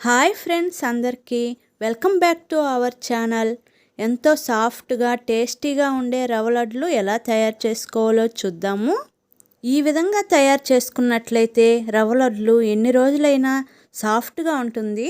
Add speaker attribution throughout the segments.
Speaker 1: Hi friends అందరికీ. Welcome back to our channel. ఎంతో సాఫ్ట్గా టేస్టీగా ఉండే రవ్వ లడ్లు ఎలా తయారు చేసుకోవాలో చూద్దాము. ఈ విధంగా తయారు చేసుకున్నట్లయితే రవ్వ లడ్లు ఎన్ని రోజులైనా సాఫ్ట్గా ఉంటుంది.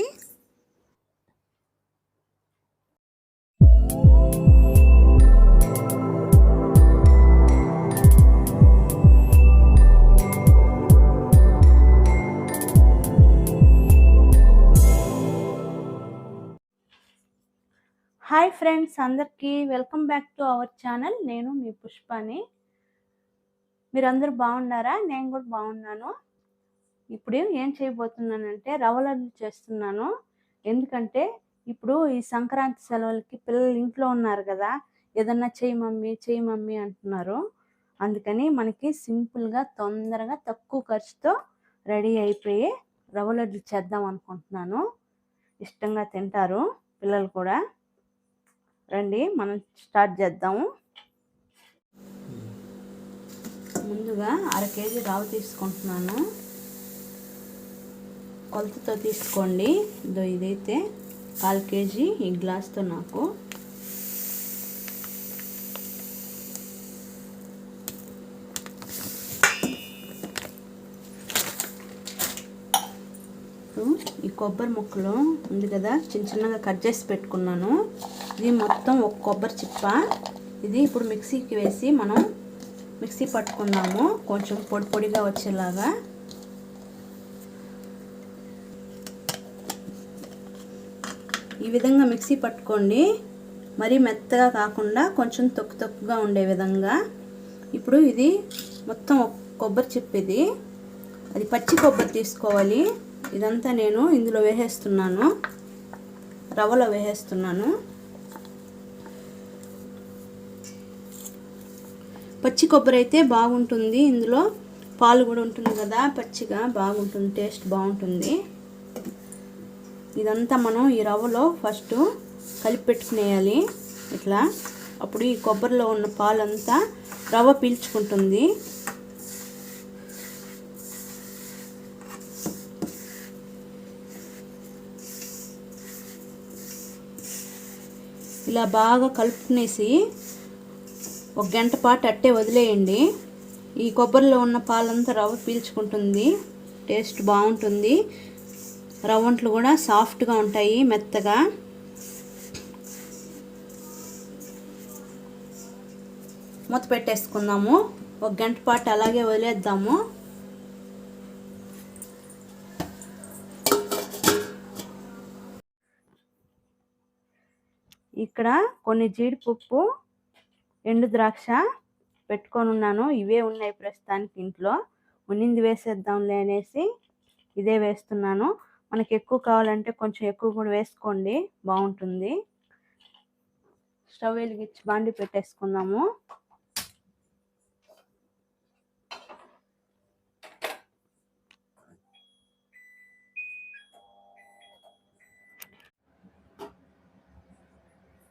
Speaker 1: ఫ్రెండ్స్ అందరికీ welcome back to our channel నేను మీ పుష్పని. మీరందరూ బాగున్నారా? నేను కూడా బాగున్నాను. ఇప్పుడు ఏం చేయబోతున్నానంటే రవ్వ లడ్లు చేస్తున్నాను. ఎందుకంటే ఇప్పుడు ఈ సంక్రాంతి సెలవులకి పిల్లలు ఇంట్లో ఉన్నారు కదా ఏదన్నా చేయి మమ్మీ చేయి మమ్మీ అంటున్నారు. అందుకని మనకి సింపుల్గా తొందరగా తక్కువ ఖర్చుతో రెడీ అయిపోయి రవ్వ లడ్లు చేద్దాం అనుకుంటున్నాను. ఇష్టంగా తింటారు పిల్లలు కూడా. రండి మనం స్టార్ట్ చేద్దాము. ముందుగా అర కేజీ రావు తీసుకుంటున్నాను. కొలతతో తీసుకోండి. ఇదో ఇదైతే కాల్ కేజీ ఈ గ్లాస్తో నాకు. ఈ కొబ్బరి ముక్కలు ఉంది కదా చిన్న చిన్నగా కట్ చేసి పెట్టుకున్నాను. ఇది మొత్తం ఒక కొబ్బరి చిప్ప. ఇది ఇప్పుడు మిక్సీకి వేసి మనం మిక్సీ పట్టుకున్నాము కొంచెం పొడి పొడిగా వచ్చేలాగా. ఈ విధంగా మిక్సీ పట్టుకోండి. మరీ మెత్తగా కాకుండా కొంచెం తొక్కు తొక్కుగా ఉండే విధంగా. ఇప్పుడు ఇది మొత్తం ఒక కొబ్బరి చిప్ప ఇది. అది పచ్చి కొబ్బరి తీసుకోవాలి. ఇదంతా నేను ఇందులో వేసేస్తున్నాను. రవ్వలో వేసేస్తున్నాను. పచ్చి కొబ్బరి అయితే బాగుంటుంది. ఇందులో పాలు కూడా ఉంటుంది కదా పచ్చిగా బాగుంటుంది టేస్ట్ బాగుంటుంది. ఇదంతా మనం ఈ రవ్వలో ఫస్ట్ కలిపి పెట్టుకునేయాలి. ఇట్లా. అప్పుడు ఈ కొబ్బరిలో ఉన్న పాలంతా రవ్వ పీల్చుకుంటుంది. ఇలా బాగా కలుపుకునేసి ఒక గంట పాటు అట్టే వదిలేయండి. ఈ కొబ్బరిలో ఉన్న పాలంతా రవ్వ పీల్చుకుంటుంది. టేస్ట్ బాగుంటుంది. రవ్వంట్లు కూడా సాఫ్ట్గా ఉంటాయి మెత్తగా. మూత పెట్టేసుకుందాము. ఒక గంట పాటు అలాగే వదిలేద్దాము. ఇక్కడ కొన్ని జీడిపప్పు ఎండు ద్రాక్ష పెట్టుకొని ఉన్నాను. ఇవే ఉన్నాయి ప్రస్తుతానికి ఇంట్లో. ఉన్నింది వేసేద్దాంలే అనేసి ఇదే వేస్తున్నాను. మనకి ఎక్కువ కావాలంటే కొంచెం ఎక్కువ కూడా వేసుకోండి. బాగుంటుంది. స్టవ్ వెలిగించి బాండి పెట్టేసుకుందాము.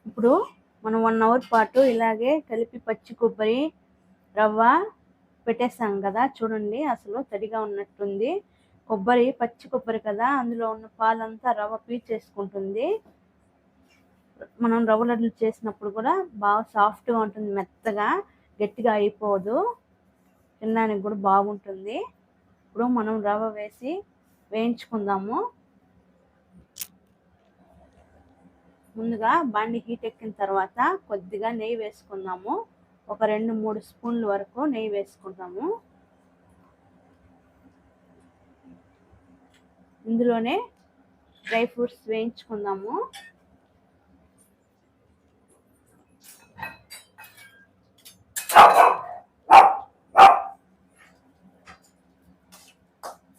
Speaker 1: ఇప్పుడు మనం వన్ అవర్ పాటు ఇలాగే కలిపి పచ్చి కొబ్బరి రవ్వ పెట్టేస్తాం కదా చూడండి. అసలు తడిగా ఉన్నట్టుంది. కొబ్బరి పచ్చి కొబ్బరి కదా అందులో ఉన్న పాలంతా రవ్వ పీల్చేసుకుంటుంది మనం రవ్వ లడ్లు చేసినప్పుడు కూడా బాగా సాఫ్ట్గా ఉంటుంది మెత్తగా గట్టిగా అయిపోదు. తినడానికి కూడా బాగుంటుంది. ఇప్పుడు మనం రవ్వ వేసి వేయించుకుందాము. ముందుగా బండి హీట్ ఎక్కిన తర్వాత కొద్దిగా నెయ్యి వేసుకుందాము. ఒక రెండు మూడు స్పూన్ల వరకు నెయ్యి వేసుకుంటాము. ఇందులోనే డ్రై ఫ్రూట్స్ వేయించుకుందాము.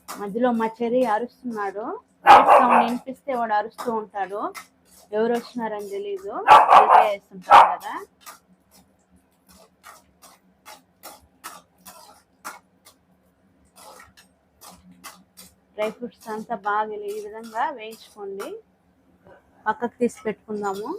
Speaker 1: మధ్యలో మా చెరి అరుస్తున్నాడు. సౌండ్ వినిపిస్తే వాడు అరుస్తూ ఉంటాడు. ఎవరు వచ్చినారని తెలీదు. కదా. డ్రై ఫ్రూట్స్ అంతా బాగా ఈ విధంగా వేయించుకోండి. పక్కకు తీసి పెట్టుకుందాము.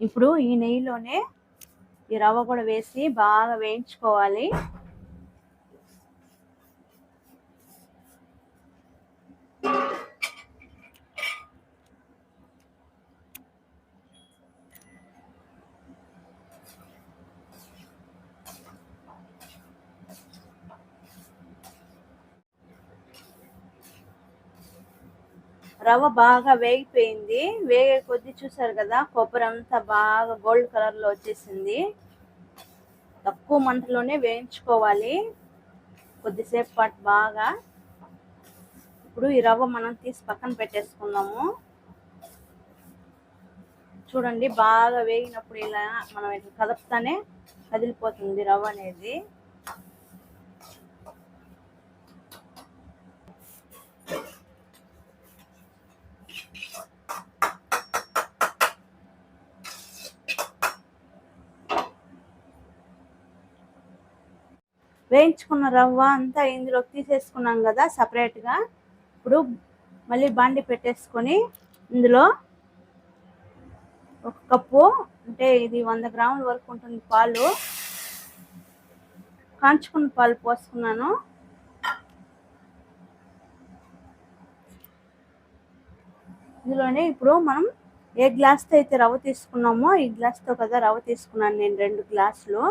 Speaker 1: ఇప్పుడు ఈ నెయ్యిలోనే ఈ రవ్వ కూడా వేసి బాగా వేయించుకోవాలి. రవ్వ బాగా వేగిపోయింది. వేగే కొద్ది చూసారు కదా కొబ్బరి అంతా బాగా గోల్డ్ కలర్లో వచ్చేసింది. తక్కువ మంటలోనే వేయించుకోవాలి. కొద్దిసేపు పాటు బాగా. ఇప్పుడు ఈ రవ్వ మనం తీసి పక్కన పెట్టేసుకుందాము. చూడండి బాగా వేగినప్పుడు ఇలా మనం ఇట్లా కదుపుతానే కదిలిపోతుంది రవ్వ అనేది. వేయించుకున్న రవ్వ అంతా ఇందులోకి తీసేసుకున్నాం కదా సపరేట్గా. ఇప్పుడు మళ్ళీ బాండి పెట్టేసుకొని ఇందులో ఒక కప్పు అంటే ఇది వంద గ్రాముల వరకు ఉంటుంది పాలు. కాంచుకున్న పాలు పోసుకున్నాను. ఇందులోనే ఇప్పుడు మనం ఏ గ్లాస్తో అయితే రవ్వ తీసుకున్నామో ఈ గ్లాస్తో కదా రవ్వ తీసుకున్నాను నేను రెండు గ్లాసులు.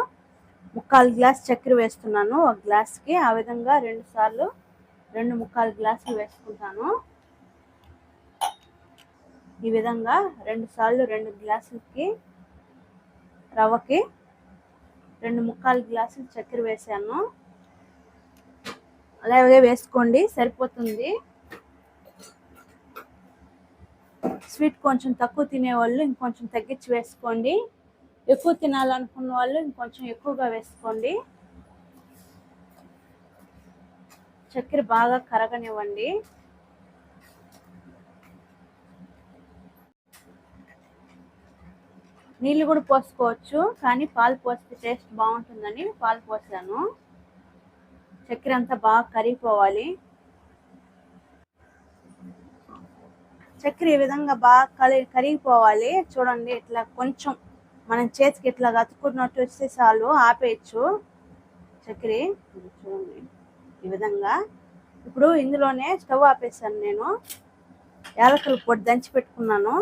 Speaker 1: ముక్కాలు గ్లాస్ చక్కెర వేస్తున్నాను. ఒక గ్లాస్కి ఆ విధంగా రెండు సార్లు రెండు ముక్కాలు గ్లాసులు వేసుకుంటాను. ఈ విధంగా రెండు సార్లు రెండు గ్లాసులకి రవ్వకి రెండు ముక్కాలు గ్లాసులు చక్కెర వేసాను. అలాగే వేసుకోండి సరిపోతుంది. స్వీట్ కొంచెం తక్కువ తినేవాళ్ళు ఇంకొంచెం తగ్గించి వేసుకోండి. ఎక్కువ తినాలనుకున్న వాళ్ళు ఇంకొంచెం ఎక్కువగా వేసుకోండి. చక్కెర బాగా కరగనివ్వండి. నీళ్ళు కూడా పోసుకోవచ్చు కానీ పాలు పోస్తే టేస్ట్ బాగుంటుందని పాలు పోసాను. చక్కెర అంతా బాగా కరిగిపోవాలి. చక్కెర ఈ విధంగా బాగా కలి కరిగిపోవాలి చూడండి ఇట్లా కొంచెం మనం చేతికి ఇట్లా అతుక్కున్నట్టు వస్తే చాలు ఆపేయచ్చు. చక్కెర చూడండి. ఈ విధంగా. ఇప్పుడు ఇందులోనే స్టవ్ ఆపేసాను నేను. యాలకుల పొడి దంచి పెట్టుకున్నాను.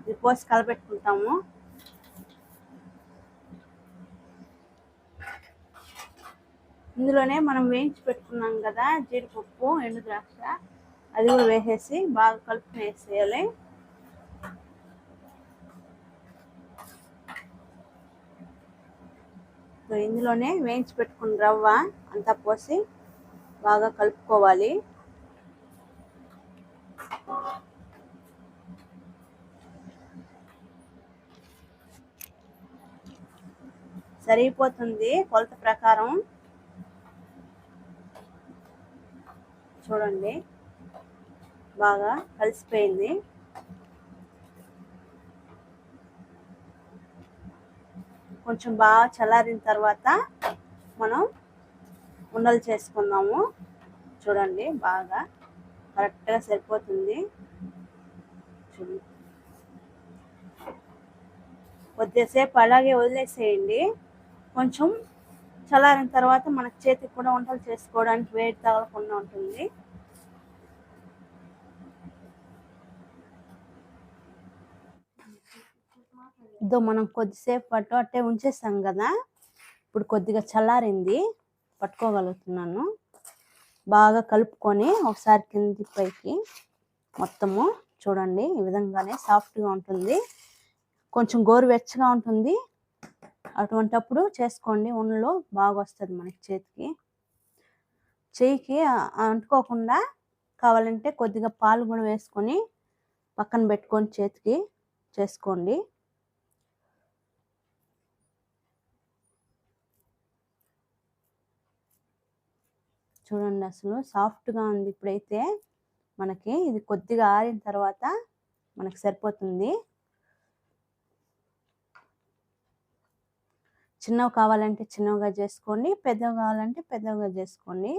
Speaker 1: ఇది పోసి కలపెట్టుకుంటాము. ఇందులోనే మనం వేయించి పెట్టుకున్నాం కదా జీడిపప్పు ఎండు ద్రాక్ష. అది కూడా వేసేసి బాగా కలుపుకుని వేసేయాలి. ఇందులోనే వేయించి పెట్టుకున్న రవ్వ అంతా పోసి బాగా కలుపుకోవాలి. సరిపోతుంది కొలత ప్రకారం. చూడండి. బాగా కలిసిపోయింది. కొంచెం బాగా చల్లారిన తర్వాత మనం ఉండలు చేసుకుందాము. చూడండి బాగా కరెక్ట్గా సరిపోతుంది. చూడండి కొద్దిసేపు అలాగే వదిలేసేయండి. కొంచెం చల్లారిన తర్వాత మనకు చేతికి కూడా వంటలు చేసుకోవడానికి వేడి తగలకుండా ఉంటుంది. ఇదో మనం కొద్దిసేపు పట్టు అట్టే ఉంచేసాం కదా ఇప్పుడు కొద్దిగా చల్లారింది పట్టుకోగలుగుతున్నాను. బాగా కలుపుకొని ఒకసారి కింది పైకి మొత్తము చూడండి ఈ విధంగానే సాఫ్ట్గా ఉంటుంది. కొంచెం గోరువెచ్చగా ఉంటుంది. అటువంటప్పుడు చేసుకోండి ఉన్నలో బాగా వస్తుంది మనకి చేతికి. చేయికి అంటుకోకుండా కావాలంటే కొద్దిగా పాలు కూడా వేసుకొని పక్కన పెట్టుకొని చేతికి చేసుకోండి. చూడండి అసలు సాఫ్ట్గా ఉంది. ఇప్పుడైతే మనకి ఇది కొద్దిగా ఆరిన తర్వాత మనకు సరిపోతుంది. చిన్నవి కావాలంటే చిన్నవిగా చేసుకోండి. పెద్దవి కావాలంటే పెద్దవిగా చేసుకోండి.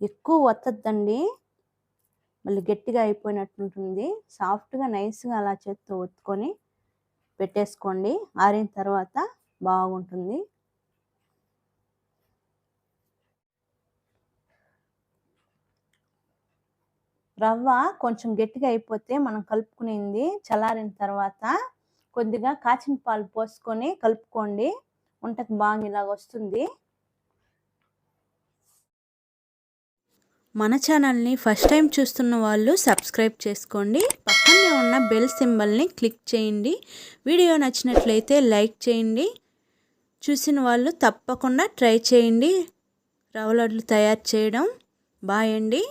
Speaker 1: ఎక్కువ వత్తద్దండి మళ్ళీ గట్టిగా అయిపోయినట్టు ఉంటుంది సాఫ్ట్గా నైస్గా అలా చేత్తో ఒత్తుకొని పెట్టేసుకోండి. ఆరిన తర్వాత బాగుంటుంది. రవ్వ కొంచెం గట్టిగా అయిపోతే మనం కలుపుకునేది. చల్లారిన తర్వాత కొద్దిగా కాచిన పాలు పోసుకొని కలుపుకోండి. వంటకు బాగా ఇలాగ వస్తుంది
Speaker 2: మన ఛానల్ని ఫస్ట్ టైం చూస్తున్న వాళ్ళు సబ్స్క్రైబ్ చేసుకోండి. పక్కనే ఉన్న బెల్ సింబల్ని క్లిక్ చేయండి. వీడియో నచ్చినట్లయితే లైక్ చేయండి. చూసిన వాళ్ళు తప్పకుండా ట్రై చేయండి. రవ్వ లడ్లు తయారు చేయడం. బాయ్ అండి.